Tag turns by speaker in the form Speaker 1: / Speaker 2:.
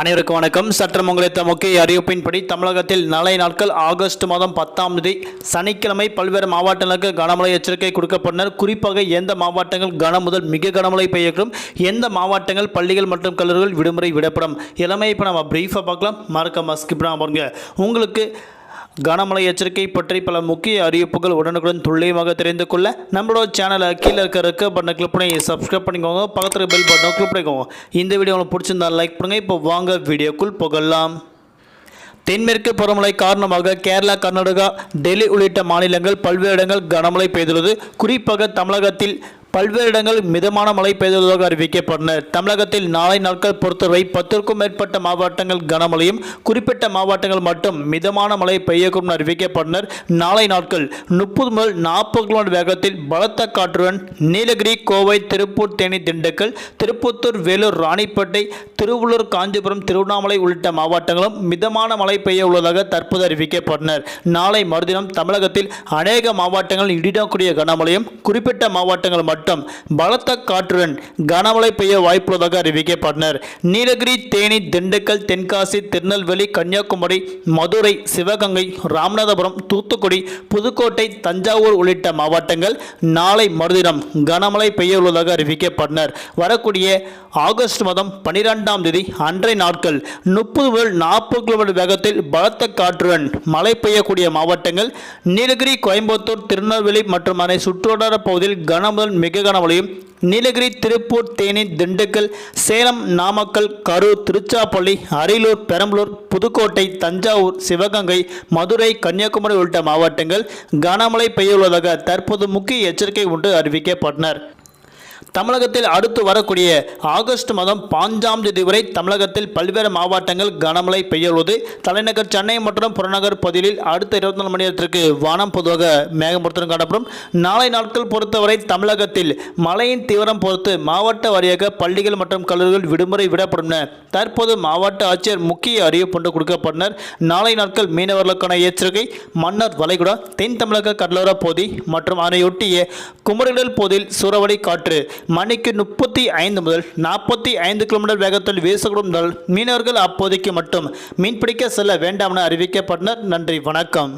Speaker 1: அனைவருக்கும் வணக்கம். சற்றம் உங்களித்த முக்கிய அறிவிப்பின்படி தமிழகத்தில் நாளை நாட்கள் ஆகஸ்ட் மாதம் பத்தாம் தேதி சனிக்கிழமை பல்வேறு மாவட்டங்களுக்கு கனமழை எச்சரிக்கை கொடுக்கப்பட்டனர். குறிப்பாக எந்த மாவட்டங்கள் கன முதல் மிக கனமழை பெய்யக்கூடும். எந்த மாவட்டங்கள் பள்ளிகள் மற்றும் கல்லூரிகள் விடுமுறை விடப்படும். எல்லாமே இப்போ நம்ம பிரீஃபாக பார்க்கலாம். மறக்க ஸ்கிப் பாருங்க. உங்களுக்கு கனமழை எச்சரிக்கை பற்றி பல முக்கிய அறிவிப்புகள் உடனுக்குடன் துல்லியமாக தெரிந்து கொள்ள நம்மளோட சேனலை கீழே இருக்க இருக்க பட்டனை கிளிக் பண்ணி சப்ஸ்கிரைப் பண்ணிக்கோங்க. பக்கத்தில் பெல் பட்டனை கிளிக் பண்ணிக்கோங்க. இந்த வீடியோ உங்களுக்கு பிடிச்சிருந்தா லைக் பண்ணுங்கள் இப்போ வாங்க வீடியோக்குள் புகழலாம் தென்மேற்கு பருவமழை காரணமாக கேரளா கர்நாடகா டெல்லி உள்ளிட்ட மாநிலங்கள் பல்வேறு இடங்கள் கனமழை பெய்துள்ளது. குறிப்பாக தமிழகத்தில் பல்வேறு இடங்கள் மிதமான மழை பெய்துள்ளதாக அறிவிக்கப்பட்டனர் தமிழகத்தில் நாளை நாட்கள் பொறுத்தவரை பத்திற்கும் மேற்பட்ட மாவட்டங்கள் கனமழையும் குறிப்பிட்ட மாவட்டங்கள் மட்டும் மிதமான மழை பெய்யக்கும் அறிவிக்கப்பட்டனர். நாளை நாட்கள் முப்பது முதல் நாற்பது கிலோமீட்டர் வேகத்தில் பலத்த காற்றுடன் நீலகிரி கோவை திருப்பூர் தேனி திண்டுக்கல் திருப்பத்தூர் வேலூர் ராணிப்பேட்டை திருவள்ளூர் காஞ்சிபுரம் திருவண்ணாமலை உள்ளிட்ட மாவட்டங்களும் மிதமான மழை பெய்ய உள்ளதாக தற்போது அறிவிக்கப்பட்டனர். நாளை மறுதினம் தமிழகத்தில் அநேக மாவட்டங்கள் இடிடக்கூடிய கனமழையும் குறிப்பிட்ட மாவட்டங்கள் மட்டும் பலத்த காற்றுடன் கனமழை பெய்ய வாய்ப்புள்ளதாக அறிவிக்கப்பட்டனர். நீலகிரி தேனி திண்டுக்கல் தென்காசி திருநெல்வேலி கன்னியாகுமரி மதுரை சிவகங்கை ராமநாதபுரம் தூத்துக்குடி புதுக்கோட்டை தஞ்சாவூர் உள்ளிட்ட மாவட்டங்கள் நாளை மறுதினம் கனமழை பெய்ய உள்ளதாக அறிவிக்கப்பட்டனர். வரக்கூடிய ஆகஸ்ட் மாதம் பனிரெண்டாம் தேதி அன்றைய நாட்கள் முப்பது முதல் நாற்பது கிலோமீட்டர் வேகத்தில் பலத்த காற்றுடன் மழை பெய்யக்கூடிய மாவட்டங்கள் நீலகிரி கோயம்புத்தூர் திருநெல்வேலி மற்றும் அதனை சுற்றுவட்டார பகுதியில் கனமுதல் மிக கனமழையும் நீலகிரி திருப்பூர் தேனி திண்டுக்கல் சேலம் நாமக்கல் கரூர் திருச்சாப்பள்ளி அரியலூர் பெரம்பலூர் புதுக்கோட்டை தஞ்சாவூர் சிவகங்கை மதுரை கன்னியாகுமரி உள்ளிட்ட மாவட்டங்கள் கனமழை பெய்யுள்ளதாக தற்போது முக்கிய எச்சரிக்கை ஒன்று அறிவிக்கப்பட்டனர். தமிழகத்தில் அடுத்து வரக்கூடிய ஆகஸ்ட் மாதம் பாஞ்சாம் தேதி வரை தமிழகத்தில் பல்வேறு மாவட்டங்கள் கனமழை பெய்யுள்ளது. தலைநகர் சென்னை மற்றும் புறநகர் பகுதியில் அடுத்த இருபத்தி நாலு மணி நேரத்திற்கு வானம் பொதுவாக மேகமூர்த்தம் காணப்படும். நாளை நாட்கள் பொறுத்தவரை தமிழகத்தில் மழையின் தீவிரம் பொறுத்து மாவட்ட வாரியாக பள்ளிகள் மற்றும் கல்லூரிகள் விடுமுறை விடப்படும் என தற்போது மாவட்ட ஆட்சியர் முக்கிய அறிவிப்பு ஒன்று கொடுக்கப்பட்டனர். நாளை நாட்கள் மீனவர்களுக்கான எச்சரிக்கை மன்னர் வளைகுடா தென் தமிழக கடலோர பகுதி மற்றும் அதனையொட்டிய குமரிடல் பகுதியில் சூறாவளி காற்று மணிக்கு முப்பத்தி ஐந்து முதல் நாற்பத்தி ஐந்து கிலோமீட்டர் வேகத்தில் வீசக்கூடும் மீனவர்கள் அப்போதைக்கு மட்டும் மீன்பிடிக்க செல்ல வேண்டாம் என அறிவிக்கப்பட்டனர். நன்றி வணக்கம்.